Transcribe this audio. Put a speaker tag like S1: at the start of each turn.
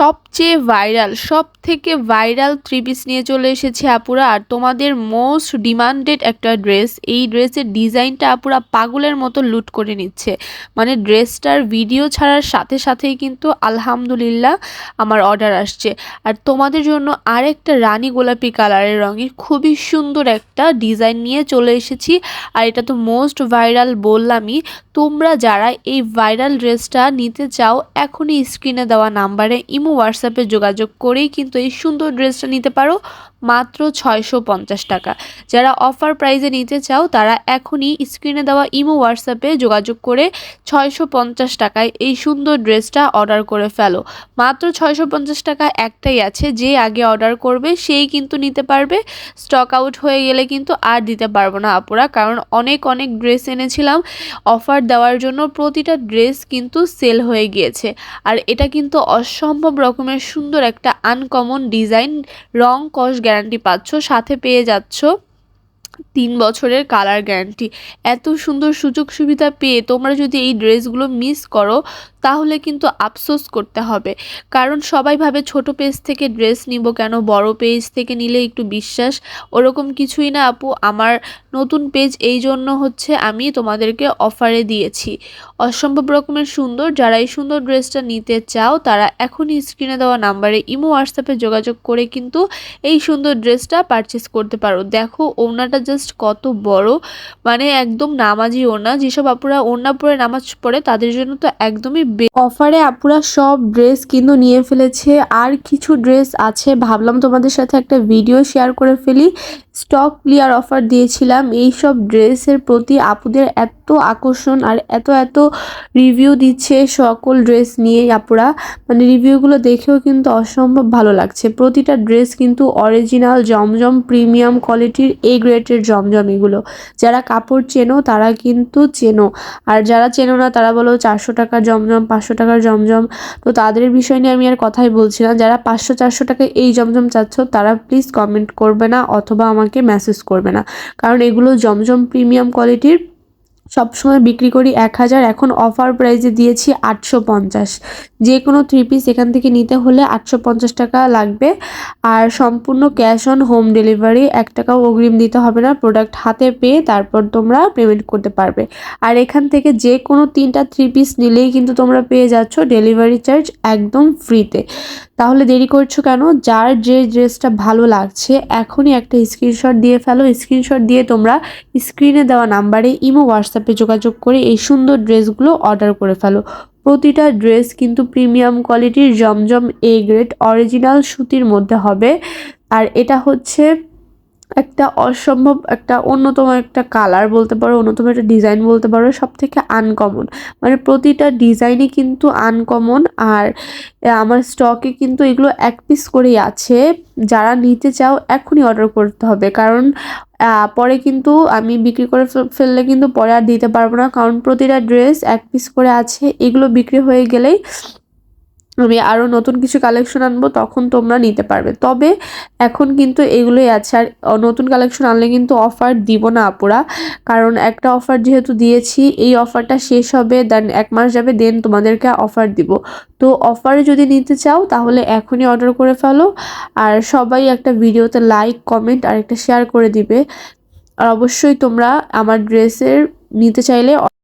S1: সবচেয়ে ভাইরাল সব থেকে ভাইরাল থ্রি পিস নিয়ে চলে এসেছে আপুরা। আর তোমাদের মোস্ট ডিমান্ডেড একটা ড্রেস এই ড্রেসের ডিজাইনটা আপুরা পাগলের মতো লুট করে নিচ্ছে। মানে ড্রেসটার ভিডিও ছাড়ার সাথে সাথেই কিন্তু আলহামদুলিল্লাহ আমার অর্ডার আসছে। আর তোমাদের জন্য আরেকটা রানী গোলাপি কালারের রঙের খুবই সুন্দর একটা ডিজাইন নিয়ে চলে এসেছি। আর এটা তো মোস্ট ভাইরাল বললামই। তোমরা যারা এই ভাইরাল ড্রেসটা নিতে চাও, এখনই স্ক্রিনে দেওয়া নাম্বারে ইমো হোয়াটসঅ্যাপে যোগাযোগ করেই কিন্তু এই সুন্দর ড্রেসটা নিতে পারো। মাত্র ছয়শো পঞ্চাশ টাকা। যারা অফার প্রাইজে নিতে চাও, তারা এখনই স্ক্রিনে দেওয়া ইমো হোয়াটসঅ্যাপে যোগাযোগ করে ছয়শো পঞ্চাশ টাকায় এই সুন্দর ড্রেসটা অর্ডার করে ফেলো। মাত্র ছয়শো পঞ্চাশ টাকা একটাই আছে, যে আগে অর্ডার করবে, সেই কিন্তু নিতে পারবে। স্টক আউট হয়ে গেলে কিন্তু আর দিতে পারব না আপুরা, কারণ অনেক অনেক ড্রেস এনেছিলাম। অফার দেওয়ার জন্য প্রতিটা ড্রেস কিন্তু সেল হয়ে গিয়েছে। আর এটা কিন্তু অসম্ভব রকমের সুন্দর একটা আনকমন ডিজাইন রং কস গ্যারান্টি পাচ্ছ, সাথে পেয়ে যাচ্ছ তিন বছরের কালার গ্যারান্টি এত সুন্দর সুযোগ সুবিধা পেয়ে তোমরা যদি এই ড্রেসগুলো মিস করো তাহলে কিন্তু আফসোস করতে হবে। কারণ সবাই ভাবে ছোট পেজ থেকে ড্রেস নিব কেন, বড় পেজ থেকে নিলে একটু বিশ্বাস। ওরকম কিছুই না আপু, আমার নতুন পেজ এই জন্য হচ্ছে আমি তোমাদেরকে অফারে দিয়েছি। অসম্ভব রকমের সুন্দর, যারা এই সুন্দর ড্রেসটা নিতে চাও, তারা এখনই স্ক্রিনে দেওয়া নাম্বারে ইমো হোয়াটসঅ্যাপে যোগাযোগ করে কিন্তু এই সুন্দর ড্রেসটা পারচেস করতে পারো। দেখো ওনাটা জাস্ট কত বড় মানে একদম নামাজি ওনা যেসব আপুরা ওনা পরে নামাজ পড়ে, তাদের জন্য তো একদমই অফারে আপুরা সব ড্রেস কিন্তু নিয়ে ফেলেছে। আর কিছু ড্রেস আছে, ভাবলাম তোমাদের সাথে একটা ভিডিও শেয়ার করে ফেলি। স্টক ক্লিয়ার অফার দিয়েছিলাম। এই সব ড্রেসের প্রতি আপুদের এত আকর্ষণ আর এত এত রিভিউ দিচ্ছে সকল ড্রেস নিয়ে আপুরা। মানে রিভিউগুলো দেখেও কিন্তু অসম্ভব ভালো লাগছে। প্রতিটা ড্রেস কিন্তু অরিজিনাল, জমজম, প্রিমিয়াম কোয়ালিটির এ গ্রেটের জমজম এগুলো। যারা কাপড় চেনো তারা কিন্তু চেনো। আর যারা চেনো না তারা বলো চারশো টাকার জমজম, পাঁচশো টাকার জমজম। তো তাদের বিষয় নিয়ে আমি আর কথাই বলছি না। যারা পাঁচশো, চারশো টাকায় এই জমজম চাচ্ছ তারা প্লিজ কমেন্ট করবে না অথবা আমাকে মেসেজ করবে না। কারণ এগুলো জমজম প্রিমিয়াম কোয়ালিটির সবসময় বিক্রি করি এক হাজার, এখন অফার প্রাইসে দিয়েছি আটশো পঞ্চাশ। যে কোনো থ্রি পিস এখান থেকে নিতে হলে আটশো পঞ্চাশ টাকা লাগবে। আর সম্পূর্ণ ক্যাশ অন হোম ডেলিভারি এক টাকাও অগ্রিম দিতে হবে না। প্রোডাক্ট হাতে পেয়ে তারপর তোমরা পেমেন্ট করতে পারবে। আর এখান থেকে যে কোনো তিনটা থ্রি পিস নিলেই কিন্তু তোমরা পেয়ে যাচ্ছ ডেলিভারি চার্জ একদম ফ্রিতে তাহলে দেরি করছ কেন? যার যে ড্রেসটা ভালো লাগছে, এখনই একটা স্ক্রিনশট দিয়ে ফেলো। স্ক্রিনশট দিয়ে তোমরা স্ক্রিনে দেওয়া নাম্বারে ইমো হোয়াটসঅ্যাপে যোগাযোগ করে এই সুন্দর ড্রেসগুলো অর্ডার করে ফেলো। প্রতিটা ড্রেস কিন্তু প্রিমিয়াম কোয়ালিটির জমজম এ গ্রেড অরিজিনাল সুতির মধ্যে হবে। আর এটা হচ্ছে একটা অসম্ভব, একটা অন্যতম একটা কালার বলতে পারো, অন্যতম একটা ডিজাইন বলতে পারো সব থেকে আনকমন মানে প্রতিটা ডিজাইনই কিন্তু আনকমন আর আমার স্টকে কিন্তু এগুলো এক পিস করেই আছে। যারা নিতে চাও, এখনই অর্ডার করতে হবে। কারণ পরে কিন্তু আমি বিক্রি করে ফেললে কিন্তু পরে আর দিতে পারব না। কারণ প্রতিটা ড্রেস এক পিস করে আছে, এগুলো বিক্রি হয়ে গেলেই আমি আরও নতুন কিছু কালেকশন আনব, তখন তোমরা নিতে পারবে। তবে এখন কিন্তু এগুলোই আছে, আর নতুন কালেকশন আনলে কিন্তু অফার দিব না আপুরা। কারণ একটা অফার যেহেতু দিয়েছি, এই অফারটা শেষ হবে দেন এক মাস যাবে দেন তোমাদেরকে অফার দিব। তো অফারে যদি নিতে চাও, তাহলে এখনই অর্ডার করে ফেলো, আর সবাই একটা ভিডিওতে লাইক কমেন্ট আর একটা শেয়ার করে দিবে। আর অবশ্যই তোমরা আমার ড্রেসের নিতে চাইলে